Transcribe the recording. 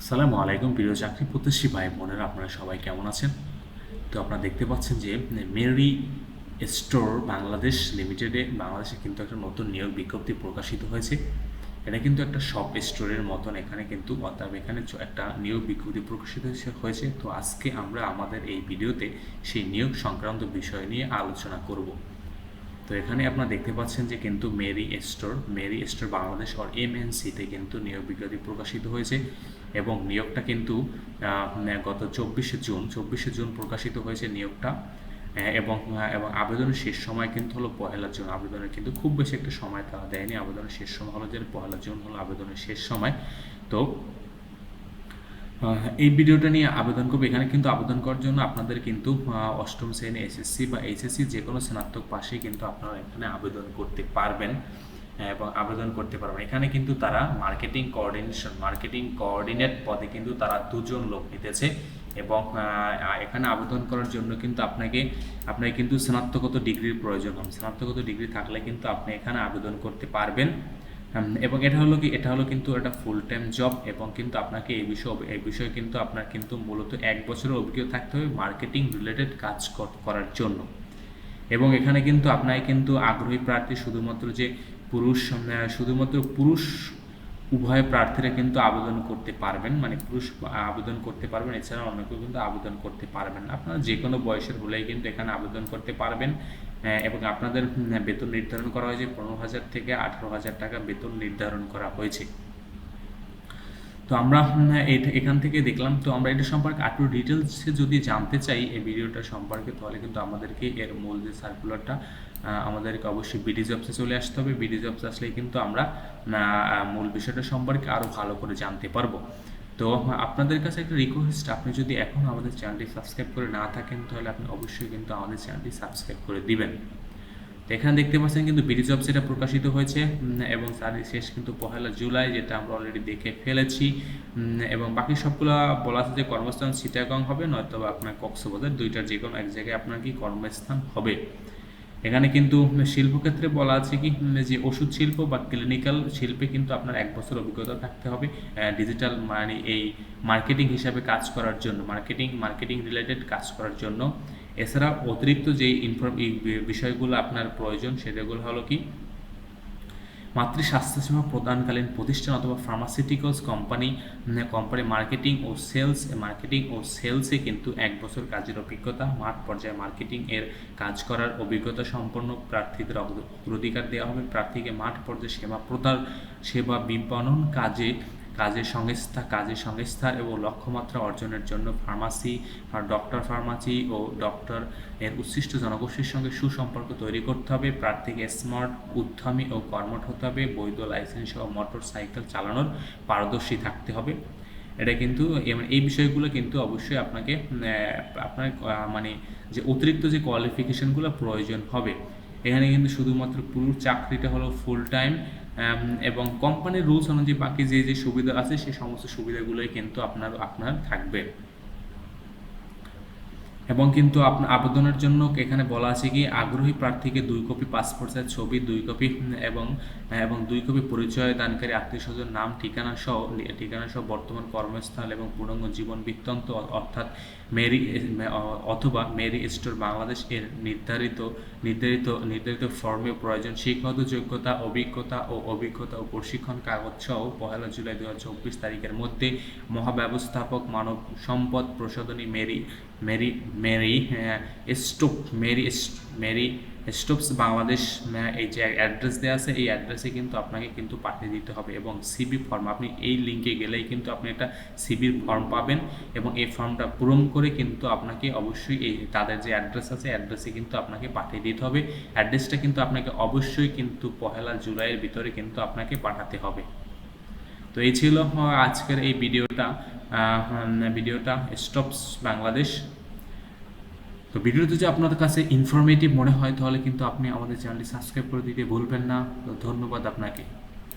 সালামু আলাইকুম, প্রিয় চাকরি প্রত্যাশী ভাই বোনেরা, আপনারা সবাই কেমন আছেন? তো আপনারা দেখতে পাচ্ছেন যে, মেরি স্টোর বাংলাদেশ লিমিটেডে বাংলাদেশে কিন্তু একটা নতুন নিয়োগ বিজ্ঞপ্তি প্রকাশিত হয়েছে। এটা কিন্তু একটা শপ স্টোরের মতন, এখানে কিন্তু অর্থাৎ এখানে একটা নিয়োগ বিজ্ঞপ্তি প্রকাশিত হয়েছে- তো আজকে আমরা আমাদের এই ভিডিওতে সেই নিয়োগ সংক্রান্ত বিষয় নিয়ে আলোচনা করব। তো এখানে আপনারা দেখতে পাচ্ছেন যে কিন্তু Marie Stopes Marie Stopes Bangladesh আর এমএনসিতে কিন্তু নিয়োগ বিজ্ঞপ্তি প্রকাশিত হয়েছে এবং নিয়োগটা কিন্তু গত চব্বিশে জুন চব্বিশে জুন প্রকাশিত হয়েছে নিয়োগটা এবং এবং আবেদনের শেষ সময় কিন্তু হলো পহেলা জুন। আবেদনের কিন্তু খুব বেশি একটা সময় তারা দেয়নি। আবেদনের শেষ সময় হলো যে পহেলা জুন হলো আবেদনের শেষ সময়। তো এই ভিডিওটা নিয়ে আবেদন করবে। এখানে কিন্তু আবেদন করার জন্য আপনাদের কিন্তু অষ্টম শ্রেণি এসএসসি বা এইচএসসি যে কোনো স্নাতক পাশেই কিন্তু আপনারা এখানে আবেদন করতে পারবেন এবং আবেদন করতে পারবেন। এখানে কিন্তু তারা মার্কেটিং কোঅর্ডিনেশন মার্কেটিং কোঅর্ডিনেট পদে কিন্তু তারা দুজন লোক নিতেছে এবং এখানে আবেদন করার জন্য কিন্তু আপনাকে আপনাকে কিন্তু স্নাতকোত্তর ডিগ্রির প্রয়োজন হবে। স্নাতকোত্তর ডিগ্রি থাকলে কিন্তু আপনি এখানে আবেদন করতে পারবেন। এবং এটা হলো কি, এটা হলো কিন্তু একটা ফুল টাইম জব এবং কিন্তু আপনাকে এই বিষয়ে এই বিষয়ে কিন্তু আপনার কিন্তু মূলত এক বছরের অভিজ্ঞতা থাকতে হবে মার্কেটিং রিলেটেড কাজ করার জন্য। এবং এখানে কিন্তু আপনাকে কিন্তু আগ্রহী প্রার্থী শুধুমাত্র যে পুরুষ শুধুমাত্র পুরুষ উভয় প্রার্থীরা কিন্তু আবেদন করতে পারবেন মানে পুরুষ আবেদন করতে পারবেন, এছাড়া অন্য কেউ কিন্তু আবেদন করতে পারবেন আপনারা যে কোনো বয়সের হলেই কিন্তু এখানে আবেদন করতে পারবেন। এবং আপনাদের বেতন নির্ধারণ করা হয়েছে পনেরো হাজার থেকে আঠারো হাজার টাকা বেতন নির্ধারণ করা হয়েছে। তো আমরা এখান থেকে দেখলাম, তো আমরা এটা সম্পর্কে আরও ডিটেলসে যদি জানতে চাই এই ভিডিওটা সম্পর্কে, তাহলে কিন্তু আমাদেরকে এর মূল যে সার্কুলারটা আমাদেরকে অবশ্যই বিডি জবসে চলে আসতে হবে। বিডি জবসে আসলে কিন্তু আমরা মূল বিষয়টা সম্পর্কে আরও ভালো করে জানতে পারব। তো আপনাদের কাছে একটা রিকোয়েস্ট আপনি যদি এখন আমাদের চ্যানেলটি সাবস্ক্রাইব করে না থাকেন, তাহলে আপনি অবশ্যই কিন্তু আমাদের চ্যানেলটি সাবস্ক্রাইব করে দিবেন। তো এখানে দেখতে পাচ্ছেন কিন্তু বিডি জব সেটা প্রকাশিত হয়েছে এবং তার শেষ কিন্তু পহেলা জুলাই, যেটা আমরা অলরেডি দেখে ফেলেছি। এবং বাকি সবগুলো বলা আছে যে কর্মস্থান সিটাগং হবে নয়তো আপনার কক্সবাজার, দুইটার যে কোনো এক জায়গায় আপনার কি কর্মস্থান হবে। এখানে কিন্তু শিল্পক্ষেত্রে বলা আছে কি যে ওষুধ শিল্প বা ক্লিনিক্যাল শিল্পে কিন্তু আপনার এক বছর অভিজ্ঞতা থাকতে হবে ডিজিটাল মানে এই মার্কেটিং হিসাবে কাজ করার জন্য মার্কেটিং মার্কেটিং রিলেটেড কাজ করার জন্য। এছাড়া অতিরিক্ত যে ইনফর্ম বিষয়গুলো আপনার প্রয়োজন, সেগুলো হলো কি মাতৃ স্বাস্থ্যসেবা প্রদানকালীন প্রতিষ্ঠান অথবা ফার্মাসিউটিক্যালস কোম্পানি কোম্পানি মার্কেটিং ও সেলস মার্কেটিং ও সেলসে কিন্তু এক বছর কাজের অভিজ্ঞতা, মাঠ পর্যায়ে মার্কেটিং এর কাজ করার অভিজ্ঞতা সম্পন্ন প্রার্থীদের অগ্র- অগ্রাধিকার দেওয়া হবে। প্রার্থীকে মাঠ পর্যায়ে সেবা প্রদান, সেবা বিপণন কাজে কাজের সংস্থা, কাজের সংস্থার এবং লক্ষ্যমাত্রা অর্জনের জন্য ফার্মাসি ডক্টর ফার্মাসি ও ডক্টর এর উচ্ছিষ্ট জনগোষ্ঠীর সঙ্গে সুসম্পর্ক তৈরি করতে হবে। প্রার্থীকে স্মার্ট উদ্যমী ও কর্মঠ হতে হবে। বৈধ লাইসেন্স সহ মোটর সাইকেল চালানোর পারদর্শী থাকতে হবে। এটা কিন্তু এই বিষয়গুলো কিন্তু অবশ্যই আপনাকে আপনার মানে যে অতিরিক্ত যে কোয়ালিফিকেশনগুলো প্রয়োজন হবে। এখানে কিন্তু শুধুমাত্র পুরো চাকরিটা হলো ফুল টাইম এবং কোম্পানির রুলস অনুযায়ী বাকি যে যে সুবিধা আছে সেই সমস্ত সুবিধাগুলোই কিন্তু আপনার আপনার থাকবে। এবং কিন্তু আবেদনের জন্য এখানে বলা আছে কি, আগ্রহী প্রার্থীকে দুই কপি পাসপোর্ট সাইজ ছবি, দুই কপি, এবং এবং দুই কপি পরিচয় দানকারী আত্মীয় স্বজন, নাম, ঠিকানা সহ ঠিকানা সহ বর্তমান কর্মস্থল এবং পূর্ণাঙ্গ জীবন বৃত্তান্ত অর্থাৎ মেরি অথবা মেরি স্টোর বাংলাদেশ এর নির্ধারিত নির্ধারিত নির্ধারিত ফর্মে প্রয়োজন শিক্ষাগত যোগ্যতা, অভিজ্ঞতা ও অভিজ্ঞতা ও প্রশিক্ষণ কাগজ সহ পহেলা জুলাই দু তারিখের মধ্যে মহাব্যবস্থাপক মানব সম্পদ প্রসাধনী Marie Marie Marie Stopes Marie Marie Stopes Bangladesh এই যে অ্যাড্রেস দেওয়া আছে, এই অ্যাড্রেসে কিন্তু আপনাকে কিন্তু পাঠিয়ে দিতে হবে এবং সিবি ফর্ম আপনি এই লিঙ্কে গেলেই কিন্তু আপনি একটা সিবির ফর্ম পাবেন এবং এই ফর্মটা পূরণ করে কিন্তু আপনাকে অবশ্যই এই তাদের যে অ্যাড্রেস আছে অ্যাড্রেসে কিন্তু আপনাকে পাঠিয়ে দিতে হবে। অ্যাড্রেসটা কিন্তু আপনাকে অবশ্যই কিন্তু পহেলা জুলাইয়ের ভিতরে কিন্তু আপনাকে পাঠাতে হবে। তো এই ছিল আজকের এই ভিডিওটা ভিডিওটা স্টপস বাংলাদেশ তো ভিডিওটি যদি আপনাদের কাছে ইনফরমেটিভ মনে হয়, তাহলে কিন্তু আপনি আমাদের চ্যানেলটি সাবস্ক্রাইব করে দিতে ভুলবেন না। ধন্যবাদ আপনাকে।